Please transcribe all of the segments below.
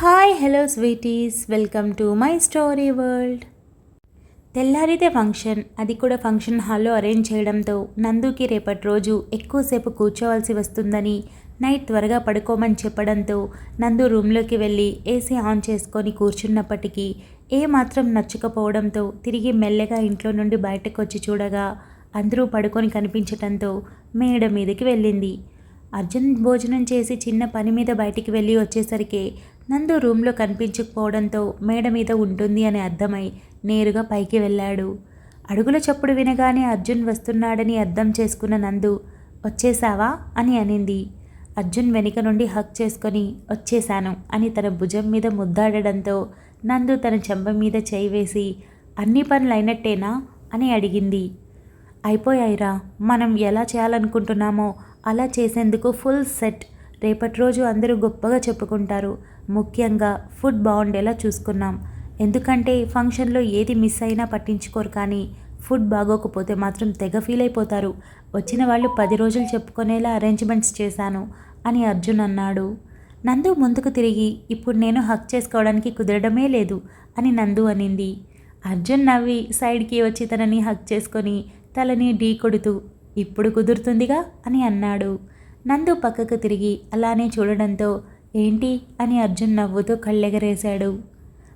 Hi hello sweeties. Welcome to my story world. తెల్లారితే function. అది కూడా ఫంక్షన్ హాల్లో అరేంజ్ చేయడంతో నందుకి రేపటి రోజు ఎక్కువసేపు కూర్చోవలసి వస్తుందని నైట్ త్వరగా పడుకోమని చెప్పడంతో నందు రూమ్లోకి వెళ్ళి ఏసీ ఆన్ చేసుకొని కూర్చున్నప్పటికీ ఏ మాత్రం నచ్చకపోవడంతో తిరిగి మెల్లగా ఇంట్లో నుండి బయటకు వచ్చి చూడగా అందరూ పడుకొని కనిపించటంతో మేడ మీదకి వెళ్ళింది. అర్జున్ భోజనం చేసి చిన్న పని మీద బయటికి వెళ్ళి వచ్చేసరికి నందు రూమ్లో కనిపించకపోవడంతో మేడ మీద ఉంటుంది అని అర్థమై నేరుగా పైకి వెళ్ళాడు. అడుగుల చప్పుడు వినగానే అర్జున్ వస్తున్నాడని అర్థం చేసుకున్న నందు వచ్చేసావా? అని అనింది. అర్జున్ వెనుక నుండి హక్ చేసుకొని వచ్చేశాను అని తన భుజం మీద ముద్దాడడంతో నందు తన చెంప మీద చేయి వేసి అన్ని పనులు అయినట్టేనా అని అడిగింది. అయిపోయాయిరా మనం ఎలా చేయాలనుకుంటున్నామో అలా చేసేందుకు ఫుల్ సెట్. రేపటి రోజు అందరూ గొప్పగా చెప్పుకుంటారు. ముఖ్యంగా ఫుడ్ బాగుండేలా చూసుకున్నాం. ఎందుకంటే ఫంక్షన్లో ఏది మిస్ అయినా పట్టించుకోరు కానీ ఫుడ్ బాగోకపోతే మాత్రం తెగ ఫీల్ అయిపోతారు. వచ్చిన వాళ్ళు పది రోజులు చెప్పుకునేలా అరేంజ్మెంట్స్ చేశాను అని అర్జున్ అన్నాడు. నందు ముందుకు తిరిగి ఇప్పుడు నేను హక్ చేసుకోవడానికి కుదరడమే లేదు అని నందు అనింది. అర్జున్ నవ్వి సైడ్కి వచ్చి తనని హక్ చేసుకొని తలని ఢీ కొడుతూ ఇప్పుడు కుదురుతుందిగా అని అన్నాడు. నందు పక్కకు తిరిగి అలానే చూడడంతో ఏంటి అని అర్జున్ నవ్వుతూ కళ్ళెగరేశాడు.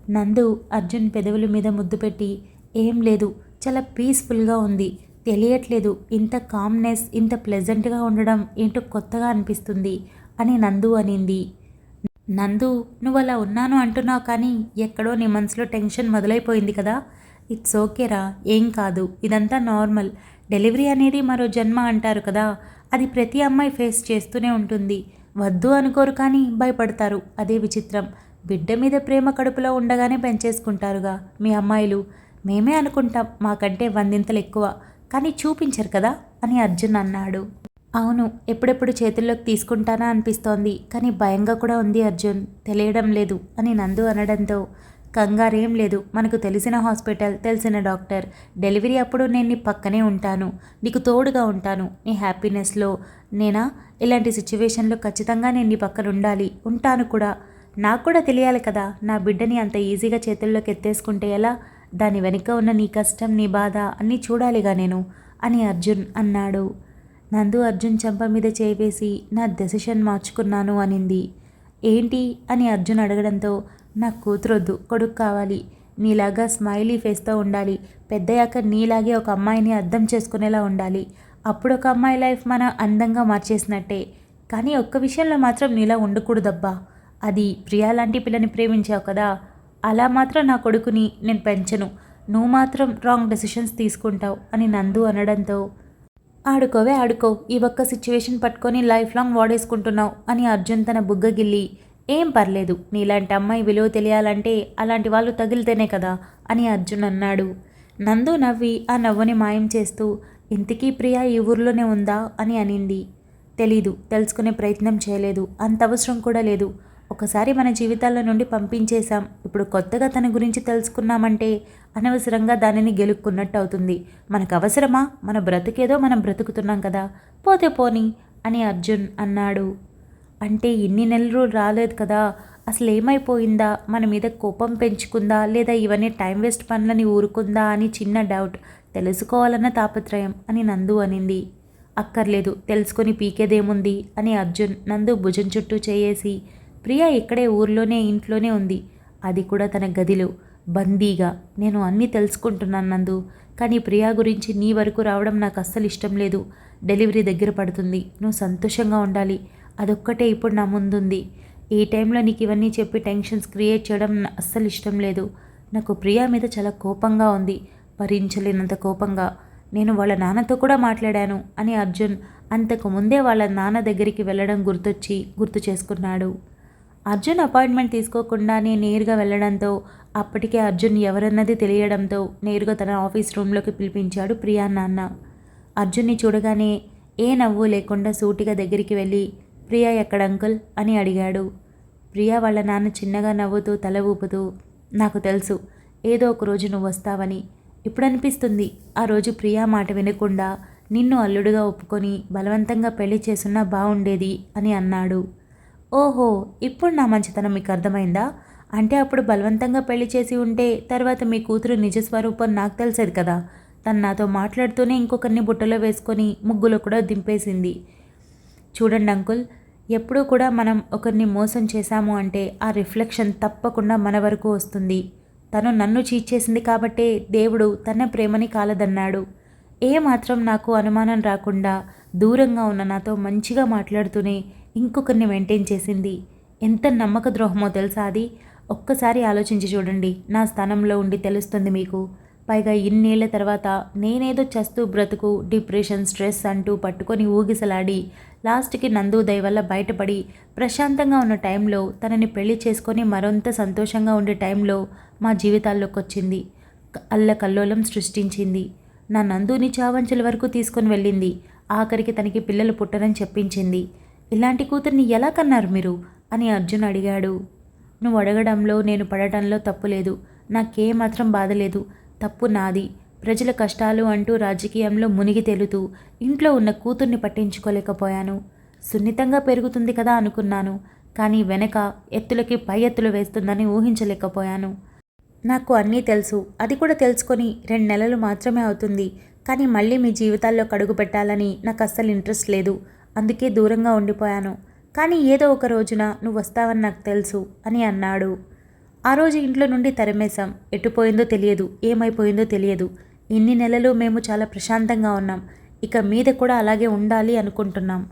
నందు అర్జున్ పెదవుల మీద ముద్దు పెట్టి ఏం లేదు చాలా పీస్ఫుల్గా ఉంది తెలియట్లేదు ఇంత కామ్నెస్ ఇంత ప్లెజెంట్గా ఉండడం ఏంటో కొత్తగా అనిపిస్తుంది అని నందు అనింది. నందు నువ్వు అలా ఉన్నాను అంటున్నావు కానీ ఎక్కడో నీ మనసులో టెన్షన్ మొదలైపోయింది కదా. ఇట్స్ ఓకేరా ఏం కాదు ఇదంతా నార్మల్ డెలివరీ అనేది మరో జన్మ అంటారు కదా అది ప్రతి అమ్మాయి ఫేస్ చేస్తూనే ఉంటుంది. వద్దు అనుకోరు కానీ భయపడతారు. అదే విచిత్రం. బిడ్డ మీద ప్రేమ కడుపులో ఉండగానే పెంచేసుకుంటారుగా. మీ అమ్మాయిలు మేమే అనుకుంటాం మాకంటే వందింతలు ఎక్కువ కానీ చూపించరు కదా అని అర్జున్ అన్నాడు. అవును ఎప్పుడెప్పుడు చేతుల్లోకి తీసుకుంటానా అనిపిస్తోంది కానీ భయంగా కూడా ఉంది అర్జున్. తెలియడం లేదు అని నందు అనడంతో కంగారేం లేదు. మనకు తెలిసిన హాస్పిటల్ తెలిసిన డాక్టర్. డెలివరీ అప్పుడు నేను నీ పక్కనే ఉంటాను. నీకు తోడుగా ఉంటాను. నీ హ్యాపీనెస్లో నేనా? ఇలాంటి సిచ్యువేషన్లో ఖచ్చితంగా నేను నీ పక్కన ఉండాలి. ఉంటాను కూడా. నాకు కూడా తెలియాలి కదా. నా బిడ్డని అంత ఈజీగా చేతుల్లోకి ఎత్తేసుకుంటే ఎలా? దాని వెనుక ఉన్న నీ కష్టం నీ బాధ అన్నీ చూడాలిగా నేను అని అర్జున్ అన్నాడు. నందు అర్జున్ చెంప మీద చేవేసి నా డెసిషన్ మార్చుకున్నాను అనింది. ఏంటి? అని అర్జున్ అడగడంతో నాకు కూతురొద్దు కొడుకు కావాలి. నీలాగా స్మైలీ ఫేస్తో ఉండాలి. పెద్దయ్యాక నీలాగే ఒక అమ్మాయిని అర్థం చేసుకునేలా ఉండాలి. అప్పుడు ఒక అమ్మాయి లైఫ్ మన అందంగా మార్చేసినట్టే. కానీ ఒక్క విషయంలో మాత్రం నీలా ఉండకూడదబ్బా. అది ప్రియా లాంటి పిల్లని ప్రేమించావు కదా. అలా మాత్రం నా కొడుకుని నేను పెంచను. నువ్వు మాత్రం రాంగ్ డెసిషన్స్ తీసుకుంటావు అని నందు అనడంతో. ఆడుకోవే ఆడుకో. ఈ ఒక్క సిచ్యువేషన్ పట్టుకొని లైఫ్ లాంగ్ వాడేసుకుంటున్నావు అని అర్జున్ తన బుగ్గగిల్లి ఏం పర్లేదు నీలాంటి అమ్మాయి విలువ తెలియాలంటే అలాంటి వాళ్ళు తగిలితేనే కదా అని అర్జున్ అన్నాడు. నందు నవ్వి ఆ నవ్వుని మాయం చేస్తూ ఇంతకీ ప్రియా ఈ ఊర్లోనే ఉందా? అని అనింది. తెలీదు తెలుసుకునే ప్రయత్నం చేయలేదు అంత అవసరం కూడా లేదు. ఒకసారి మన జీవితాల నుండి పంపించేశాం. ఇప్పుడు కొత్తగా తన గురించి తెలుసుకున్నామంటే అనవసరంగా దానిని గెలుక్కున్నట్టు అవుతుంది. మనకు అవసరమా మన బ్రతికేదో మనం బ్రతుకుతున్నాం కదా. పోతే పోని అని అర్జున్ అన్నాడు. అంటే ఇన్ని నెలలు రాలేదు కదా అసలు ఏమైపోయిందా మన మీద కోపం పెంచుకుందా? లేదా ఇవన్నీ టైం వేస్ట్ పనులని ఊరుకుందా అని చిన్న డౌట్. తెలుసుకోవాలన్న తాపత్రయం అని నందు అనింది. అక్కర్లేదు తెలుసుకొని పీకేదేముంది అని అర్జున్ నందు భుజం చుట్టూ చేయేసి ప్రియా ఇక్కడే ఊర్లోనే ఇంట్లోనే ఉంది. అది కూడా తన గదిలో. బందీగా. నేను అన్నీ తెలుసుకుంటున్నాను నందు. కానీ ప్రియా గురించి నీ వరకు రావడం నాకు అస్సలు ఇష్టం లేదు. డెలివరీ దగ్గర పడుతుంది. నువ్వు సంతోషంగా ఉండాలి. అదొక్కటే ఇప్పుడు నా ముందుంది. ఈ టైంలో నీకు ఇవన్నీ చెప్పి టెన్షన్స్ క్రియేట్ చేయడం అస్సలు ఇష్టం లేదు. నాకు ప్రియా మీద చాలా కోపంగా ఉంది. భరించలేనంత కోపంగా. నేను వాళ్ళ నాన్నతో కూడా మాట్లాడాను అని అర్జున్ అంతకు ముందే వాళ్ళ నాన్న దగ్గరికి వెళ్ళడం గుర్తొచ్చి గుర్తు చేసుకున్నాడు. అర్జున్ అపాయింట్మెంట్ తీసుకోకుండానే నేరుగా వెళ్ళడంతో అప్పటికే అర్జున్ ఎవరన్నది తెలియడంతో నేరుగా తన ఆఫీస్ రూమ్లోకి పిలిపించాడు ప్రియా నాన్న. అర్జున్ని చూడగానే ఏ నవ్వు లేకుండా సూటిగా దగ్గరికి వెళ్ళి ప్రియా ఎక్కడ అంకుల్ అని అడిగాడు. ప్రియా వాళ్ళ నాన్న చిన్నగా నవ్వుతూ తల ఊపుతూ నాకు తెలుసు ఏదో ఒక రోజు నువ్వు వస్తావని. ఇప్పుడు అనిపిస్తుంది ఆ రోజు ప్రియా మాట వినకుండా నిన్ను అల్లుడుగా ఒప్పుకొని బలవంతంగా పెళ్ళి చేసున్నా బాగుండేది అని అన్నాడు. ఓహో ఇప్పుడు నా మంచితనం మీకు అర్థమైందా? అంటే అప్పుడు బలవంతంగా పెళ్ళి చేసి ఉంటే తర్వాత మీ కూతురు నిజ స్వరూపం నాకు తెలిసేది కదా. తను నాతో మాట్లాడుతూనే ఇంకొకరిని బుట్టలో వేసుకొని ముగ్గులో కూడా దింపేసింది. చూడండి అంకుల్ ఎప్పుడూ కూడా మనం ఒకరిని మోసం చేశాము అంటే ఆ రిఫ్లెక్షన్ తప్పకుండా మన వరకు వస్తుంది. తను నన్ను చీట్ చేసింది కాబట్టే దేవుడు తన ప్రేమని కాలదన్నాడు. ఏ మాత్రం నాకు అనుమానం రాకుండా దూరంగా ఉన్న నాతో మంచిగా మాట్లాడుతూనే ఇంకొకరిని మెయింటైన్ చేసింది. ఎంత నమ్మక ద్రోహమో తెలుసా అది? ఒక్కసారి ఆలోచించి చూడండి నా స్థానంలో ఉండి తెలుస్తుంది మీకు. పైగా ఇన్నేళ్ళ తర్వాత నేనేదో చస్తూ బ్రతుకు డిప్రెషన్ స్ట్రెస్ అంటూ పట్టుకొని ఊగిసలాడి లాస్ట్కి నందు దయ వల్ల బయటపడి ప్రశాంతంగా ఉన్న టైంలో తనని పెళ్ళి చేసుకొని మరింత సంతోషంగా ఉండే టైంలో మా జీవితాల్లోకి వచ్చింది అల్లకల్లోలం సృష్టించింది. నా నందుని చావంచుల వరకు తీసుకొని వెళ్ళింది. ఆఖరికి తనకి పిల్లలు పుట్టరని చెప్పించింది. ఇలాంటి కూతుర్ని ఎలా కన్నారు మీరు? అని అర్జున్ అడిగాడు. నువ్వు అడగడంలో నేను పడటంలో తప్పు లేదు. నాకేమాత్రం బాధ లేదు. తప్పు నాది. ప్రజల కష్టాలు అంటూ రాజకీయంలో మునిగి తేలుతూ ఇంట్లో ఉన్న కూతుర్ని పట్టించుకోలేకపోయాను. సున్నితంగా పెరుగుతుంది కదా అనుకున్నాను కానీ వెనక ఎత్తులకి పై ఎత్తులు వేస్తుందని ఊహించలేకపోయాను. నాకు అన్నీ తెలుసు అది కూడా తెలుసుకొని రెండు నెలలు మాత్రమే అవుతుంది కానీ మళ్ళీ మీ జీవితాల్లో కడుగు పెట్టాలని నాకు అస్సలు ఇంట్రెస్ట్ లేదు అందుకే దూరంగా ఉండిపోయాను. కానీ ఏదో ఒక రోజున నువ్వు వస్తావని నాకు తెలుసు అని అన్నాడు. ఆ రోజు ఇంట్లో నుండి తరమేశాం ఎటుపోయిందో తెలియదు ఏమైపోయిందో తెలియదు ఇన్ని నెలలు మేము చాలా ప్రశాంతంగా ఉన్నాం. ఇక మీద కూడా అలాగే ఉండాలి అనుకుంటున్నాం.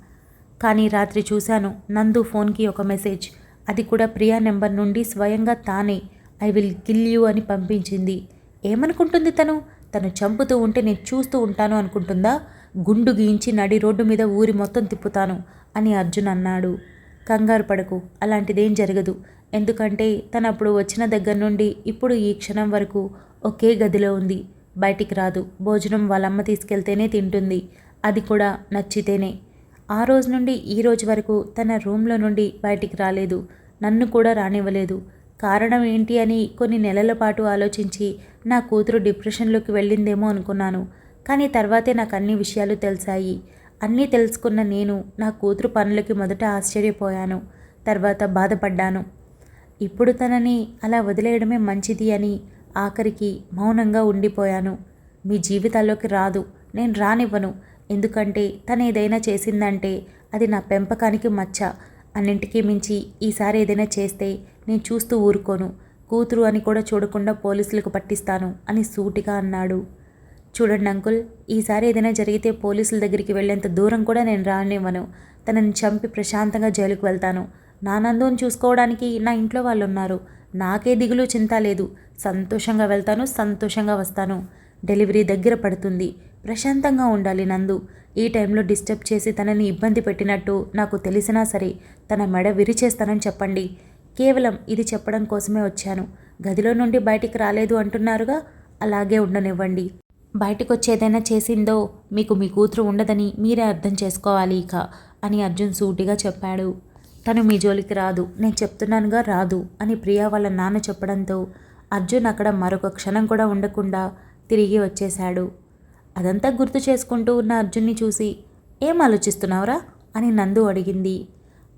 కానీ రాత్రి చూశాను నందు ఫోన్కి ఒక మెసేజ్. అది కూడా ప్రియా నెంబర్ నుండి స్వయంగా తానే. ఐ విల్ కిల్ యూ అని పంపించింది. ఏమనుకుంటుంది తను? తను చంపుతూ ఉంటే నేను చూస్తూ ఉంటాను అనుకుంటుందా? గుండు గీయించి నడి రోడ్డు మీద ఊరి మొత్తం తిప్పుతాను అని అర్జున్ అన్నాడు. కంగారు పడకు అలాంటిదేం జరగదు. ఎందుకంటే తను అప్పుడు వచ్చిన దగ్గర నుండి ఇప్పుడు ఈ క్షణం వరకు ఒకే గదిలో ఉంది. బయటికి రాదు. భోజనం వాళ్ళమ్మ తీసుకెళ్తేనే తింటుంది. అది కూడా నచ్చితేనే. ఆ రోజు నుండి ఈ రోజు వరకు తన రూమ్లో నుండి బయటికి రాలేదు. నన్ను కూడా రానివ్వలేదు. కారణం ఏంటి అని కొన్ని నెలల పాటు ఆలోచించి నా కూతురు డిప్రెషన్లోకి వెళ్ళిందేమో అనుకున్నాను. కానీ తర్వాతే నాకు అన్ని విషయాలు తెలిసాయి. అన్నీ తెలుసుకున్న నేను నా కూతురు పనులకి మొదట ఆశ్చర్యపోయాను. తర్వాత బాధపడ్డాను. ఇప్పుడు తనని అలా వదిలేయడమే మంచిది అని ఆఖరికి మౌనంగా ఉండిపోయాను. మీ జీవితాల్లోకి రాదు నేను రానివ్వను. ఎందుకంటే తను ఏదైనా చేసిందంటే అది నా పెంపకానికి మచ్చ. అన్నింటికీ మించి ఈసారి ఏదైనా చేస్తే నేను చూస్తూ ఊరుకోను. కూతురు అని కూడా చూడకుండా పోలీసులకు పట్టిస్తాను అని సూటిగా అన్నాడు. చూడండి అంకుల్ ఈసారి ఏదైనా జరిగితే పోలీసుల దగ్గరికి వెళ్ళేంత దూరం కూడా నేను రానివ్వను. తనని చంపి ప్రశాంతంగా జైలుకు వెళ్తాను. నా నందుని చూసుకోవడానికి నా ఇంట్లో వాళ్ళు ఉన్నారు నాకే దిగులు చింత లేదు. సంతోషంగా వెళ్తాను సంతోషంగా వస్తాను. డెలివరీ దగ్గర పడుతుంది. ప్రశాంతంగా ఉండాలి నందు. ఈ టైంలో డిస్టర్బ్ చేసి తనని ఇబ్బంది పెట్టినట్టు నాకు తెలిసినా సరే తన మెడ విరిచేస్తానని చెప్పండి. కేవలం ఇది చెప్పడం కోసమే వచ్చాను. గదిలో నుండి బయటికి రాలేదు అంటున్నారుగా? అలాగే ఉండనివ్వండి. బయటకు వచ్చేదైనా చేసిందో మీకు మీ కూతురు ఉండదని మీరే అర్థం చేసుకోవాలి ఇక అని అర్జున్ సూటిగా చెప్పాడు. తను మీ జోలికి రాదు నేను చెప్తున్నానుగా రాదు అని ప్రియా వాళ్ళ నాన్న చెప్పడంతో అర్జున్ అక్కడ మరొక క్షణం కూడా ఉండకుండా తిరిగి వచ్చేశాడు. అదంతా గుర్తు చేసుకుంటూ ఉన్న అర్జున్ని చూసి ఏం ఆలోచిస్తున్నావురా? అని నందు అడిగింది.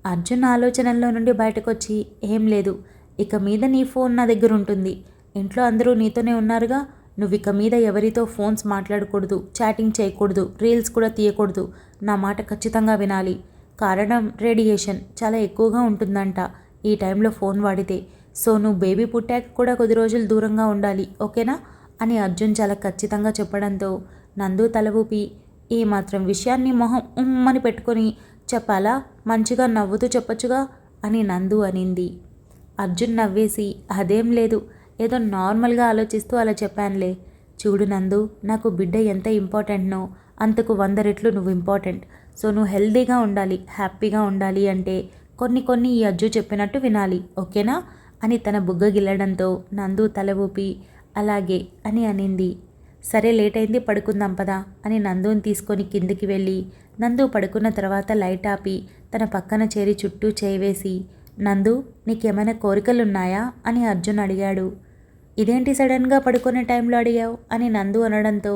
అర్జున్ ఆలోచనల్లో నుండి బయటకొచ్చి ఏం లేదు ఇక మీద నీ ఫోన్ నా దగ్గర ఉంటుంది. ఇంట్లో అందరూ నీతోనే ఉన్నారుగా నువ్వు ఇక మీద ఎవరితో ఫోన్స్ మాట్లాడకూడదు చాటింగ్ చేయకూడదు రీల్స్ కూడా తీయకూడదు. నా మాట ఖచ్చితంగా వినాలి. కారణం రేడియేషన్ చాలా ఎక్కువగా ఉంటుందంట. ఈ టైంలో ఫోన్ వాడితే సో నువ్వు బేబీ పుట్టాక కూడా కొద్ది రోజులు దూరంగా ఉండాలి ఓకేనా? అని అర్జున్ చాలా ఖచ్చితంగా చెప్పడంతో నందు తల ఊపి ఈ మాత్రం విషయాన్ని మొహం ఉమ్మని పెట్టుకొని చెప్పాలా? మంచిగా నవ్వుతూ చెప్పొచ్చుగా? అని నందు అనింది. అర్జున్ నవ్వేసి అదేం లేదు ఏదో నార్మల్గా ఆలోచిస్తూ అలా చెప్పానులే. చూడు నందు నాకు బిడ్డ ఎంత ఇంపార్టెంట్నో అంతకు వంద రెట్లు నువ్వు ఇంపార్టెంట్. సో నువ్వు హెల్దీగా ఉండాలి హ్యాపీగా ఉండాలి అంటే కొన్ని కొన్ని ఈ అజ్జు చెప్పినట్టు వినాలి ఓకేనా? అని తన బుగ్గ గిల్లడంతో నందు తల ఊపి అలాగే అని అనింది. సరే లేట్ అయింది పడుకుందాం పదా అని నందుని తీసుకొని కిందికి వెళ్ళి నందు పడుకున్న తర్వాత లైట్ ఆపి తన పక్కన చేరి చుట్టూ చేయివేసి నందు నీకేమైనా కోరికలున్నాయా? అని అర్జున్ అడిగాడు. ఇదేంటి సడన్గా పడుకునే టైంలో అడిగావు? అని నందు అనడంతో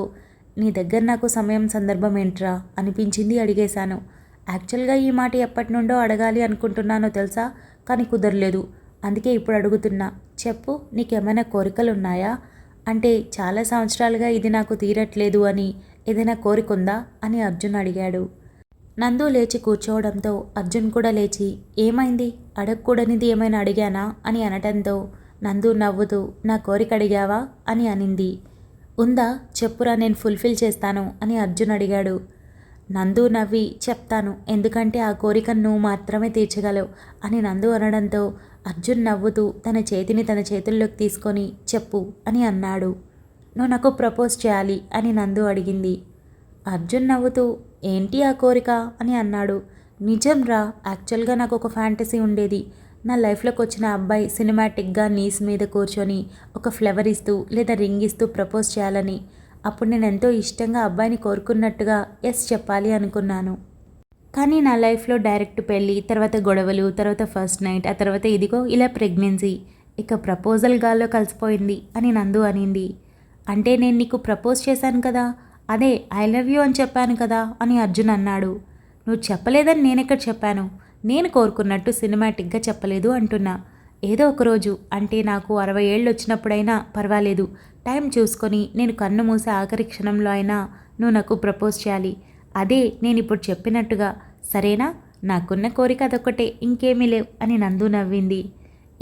నీ దగ్గర నాకు సమయం సందర్భం ఏంట్రా? అనిపించింది అడిగేశాను. యాక్చువల్గా ఈ మాట ఎప్పటి నుండో అడగాలి అనుకుంటున్నానో తెలుసా? కానీ కుదరలేదు. అందుకే ఇప్పుడు అడుగుతున్నా. చెప్పు నీకేమైనా కోరికలు ఉన్నాయా అంటే చాలా సంవత్సరాలుగా ఇది నాకు తీరట్లేదు అని ఏదైనా కోరిక ఉందా అని అర్జున్ అడిగాడు. నందు లేచి కూర్చోవడంతో అర్జున్ కూడా లేచి ఏమైంది? అడగకూడనిది ఏమైనా అడిగానా? అని అనటంతో నందు నవ్వుతూ నా కోరిక అడిగావా అని అనింది. ఉందా? చెప్పురా నేను ఫుల్ఫిల్ చేస్తాను అని అర్జున్ అడిగాడు. నందు నవ్వి చెప్తాను ఎందుకంటే ఆ కోరికను నువ్వు మాత్రమే తీర్చగలవు అని నందు అనడంతో అర్జున్ నవ్వుతూ తన చేతిని తన చేతుల్లోకి తీసుకొని చెప్పు అని అన్నాడు. నువ్వు నాకు ప్రపోజ్ చేయాలి అని నందు అడిగింది. అర్జున్ నవ్వుతూ ఏంటి ఆ కోరిక? అని అన్నాడు. నిజం రా యాక్చువల్గా నాకు ఒక ఫ్యాంటసీ ఉండేది. నా లైఫ్లోకి వచ్చిన అబ్బాయి సినిమాటిక్గా నీస్ మీద కూర్చొని ఒక ఫ్లవర్ ఇస్తూ లేదా రింగ్ ఇస్తూ ప్రపోజ్ చేయాలని అప్పుడు నేను ఎంతో ఇష్టంగా అబ్బాయిని కోరుకున్నట్టుగా ఎస్ చెప్పాలి అనుకున్నాను. కానీ నా లైఫ్లో డైరెక్ట్ పెళ్ళి తర్వాత గొడవలు తర్వాత ఫస్ట్ నైట్ ఆ తర్వాత ఇదిగో ఇలా ప్రెగ్నెన్సీ ఇక ప్రపోజల్ గాల్లో కలిసిపోయింది అని నందు అనింది. అంటే నేను నీకు ప్రపోజ్ చేశాను కదా అదే ఐ లవ్ యూ అని చెప్పాను కదా అని అర్జున్ అన్నాడు. నువ్వు చెప్పలేదని నేనెక్కడ చెప్పాను? నేను కోరుకున్నట్టు సినిమాటిక్గా చెప్పలేదు అంటున్నా. ఏదో ఒకరోజు అంటే నాకు అరవై ఏళ్ళు వచ్చినప్పుడైనా పర్వాలేదు. టైం చూసుకొని నేను కన్ను మూసే ఆఖరి క్షణంలో అయినా నువ్వు నాకు ప్రపోజ్ చేయాలి. అదే నేను ఇప్పుడు చెప్పినట్టుగా. సరేనా? నాకున్న కోరిక అదొకటే ఇంకేమీ లేవు అని నందు నవ్వింది.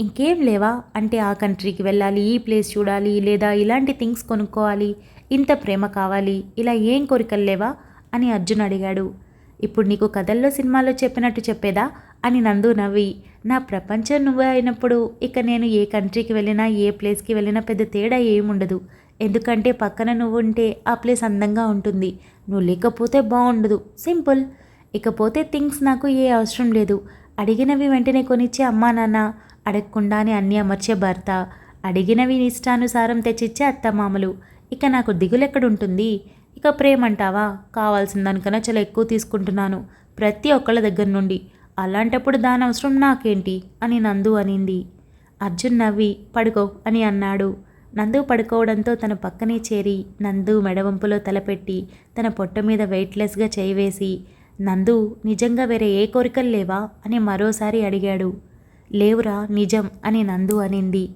ఇంకేం లేవా? అంటే ఆ కంట్రీకి వెళ్ళాలి ఈ ప్లేస్ చూడాలి లేదా ఇలాంటి థింగ్స్ కొనుక్కోవాలి ఇంత ప్రేమ కావాలి ఇలా ఏం కోరికలు లేవా? అని అర్జున్ అడిగాడు. ఇప్పుడు నీకు కథల్లో సినిమాలో చెప్పినట్టు చెప్పేదా? అని నందు నవ్వి నా ప్రపంచం నువ్వే అయినప్పుడు ఇక నేను ఏ కంట్రీకి వెళ్ళినా ఏ ప్లేస్కి వెళ్ళినా పెద్ద తేడా ఏముండదు. ఎందుకంటే పక్కన నువ్వు ఉంటే ఆ ప్లేస్ అందంగా ఉంటుంది. నువ్వు లేకపోతే బాగుండదు సింపుల్. ఇకపోతే థింగ్స్ నాకు ఏ అవసరం లేదు. అడిగినవి వెంటనే కొనిచ్చే అమ్మా నాన్న అడగకుండానే అన్నీ అమర్చే భర్త. అడిగినవి ఇష్టానుసారం తెచ్చిచ్చే అత్తమామలు. ఇక నాకు దిగులెక్కడుంటుంది? ఇక ప్రేమ అంటావా కావాల్సిన దానికన్నా చాలా ఎక్కువ తీసుకుంటున్నాను ప్రతి ఒక్కళ్ళ దగ్గర నుండి. అలాంటప్పుడు దాని అవసరం నాకేంటి? అని నందు అనింది. అర్జున్ నవ్వి పడుకో అని అన్నాడు. నందు పడుకోవడంతో తన పక్కనే చేరి నందు మెడవంపులో తలపెట్టి తన పొట్ట మీద వెయిట్లెస్గా చేయివేసి నందు నిజంగా వేరే ఏ కోరికలు లేవా? అని మరోసారి అడిగాడు. లేవురా నిజం అని నందు అనింది.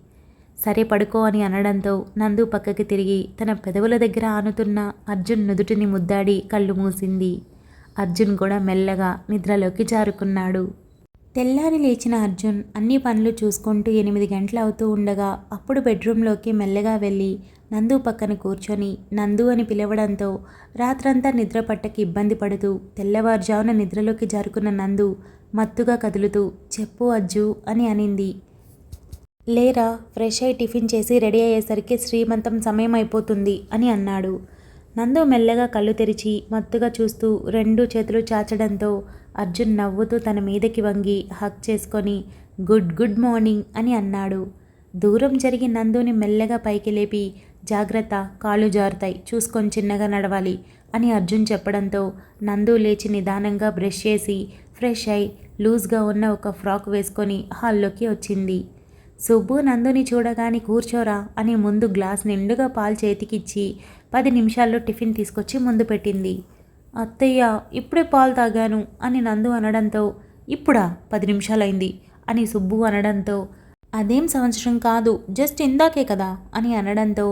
సరే పడుకో అని అనడంతో నందు పక్కకి తిరిగి తన పెదవుల దగ్గర ఆనుతున్న అర్జున్ నుదుటిని ముద్దాడి కళ్ళు మూసింది. అర్జున్ కూడా మెల్లగా నిద్రలోకి జారుకున్నాడు. తెల్లారి లేచిన అర్జున్ అన్ని పనులు చూసుకుంటూ ఎనిమిది గంటలు అవుతూ ఉండగా అప్పుడు బెడ్రూమ్లోకి మెల్లగా వెళ్ళి నందు పక్కన కూర్చొని నందు అని పిలవడంతో రాత్రంతా నిద్ర పట్టకి ఇబ్బంది పడుతూ తెల్లవారుజామున నిద్రలోకి జారుకున్న నందు మత్తుగా కదులుతూ చెప్పు అజ్జు అని అనింది. లేరా ఫ్రెష్ అయి టిఫిన్ చేసి రెడీ అయ్యేసరికి శ్రీమంతం సమయం అయిపోతుంది అని అన్నాడు. నందు మెల్లగా కళ్ళు తెరిచి మత్తుగా చూస్తూ రెండు చేతులు చాచడంతో అర్జున్ నవ్వుతూ తన మీదకి వంగి హక్ చేసుకొని గుడ్ గుడ్ మార్నింగ్ అని అన్నాడు. దూరం జరిగి నందుని మెల్లగా పైకి లేపి జాగ్రత్త కాళ్ళు జారుతాయి చూసుకొని చిన్నగా నడవాలి అని అర్జున్ చెప్పడంతో నందు లేచి నిదానంగా బ్రష్ చేసి ఫ్రెష్ అయి లూజ్గా ఉన్న ఒక ఫ్రాక్ వేసుకొని హాల్లోకి వచ్చింది. సుబ్బు నందుని చూడగాని కూర్చోరా అని ముందు గ్లాస్ నిండుగా పాలు చేతికిచ్చి పది నిమిషాల్లో టిఫిన్ తీసుకొచ్చి ముందు పెట్టింది. అత్తయ్య ఇప్పుడే పాలు తాగాను అని నందు అనడంతో ఇప్పుడా? పది నిమిషాలైంది అని సుబ్బు అనడంతో అదేం సంవత్సరం కాదు జస్ట్ ఇందాకే కదా అని అనడంతో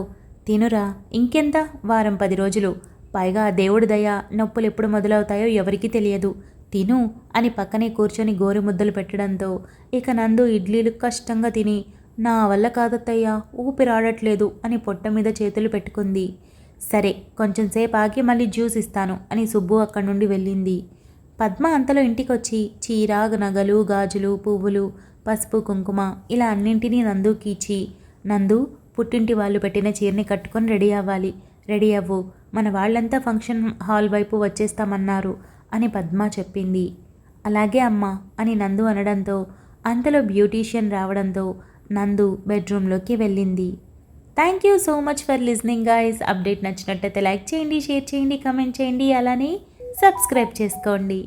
తినురా ఇంకెంత? వారం పది రోజులు. పైగా దేవుడి దయ నొప్పులు ఎప్పుడు మొదలవుతాయో ఎవరికీ తెలియదు. తిను అని పక్కనే కూర్చొని గోరు ముద్దలు పెట్టడంతో ఇక నందు ఇడ్లీలు కష్టంగా తిని నా వల్ల కాదత్తయ్యా ఊపిరాడట్లేదు అని పొట్ట మీద చేతులు పెట్టుకుంది. సరే కొంచెం సేపు ఆగి మళ్ళీ జ్యూస్ ఇస్తాను అని సుబ్బు అక్కడి నుండి వెళ్ళింది. పద్మ అంతలో ఇంటికొచ్చి చీర నగలు గాజులు పువ్వులు పసుపు కుంకుమ ఇలా అన్నింటినీ నందుకి ఇచ్చి నందు పుట్టింటి వాళ్ళు పెట్టిన చీరని కట్టుకొని రెడీ అవ్వాలి. రెడీ అవ్వు మన వాళ్ళంతా ఫంక్షన్ హాల్ వైపు వచ్చేస్తామన్నారు. అని పద్మ చెప్పింది. అలాగే అమ్మా అని నందు అనడంతో అంతలో బ్యూటీషియన్ రావడంతో నందు బెడ్రూమ్లోకి వెళ్ళింది. Thank you so much for listening guys. Update నచ్చినట్టయితే లైక్ చేయండి షేర్ చేయండి కమెంట్ చేయండి అలానే సబ్స్క్రైబ్ చేసుకోండి.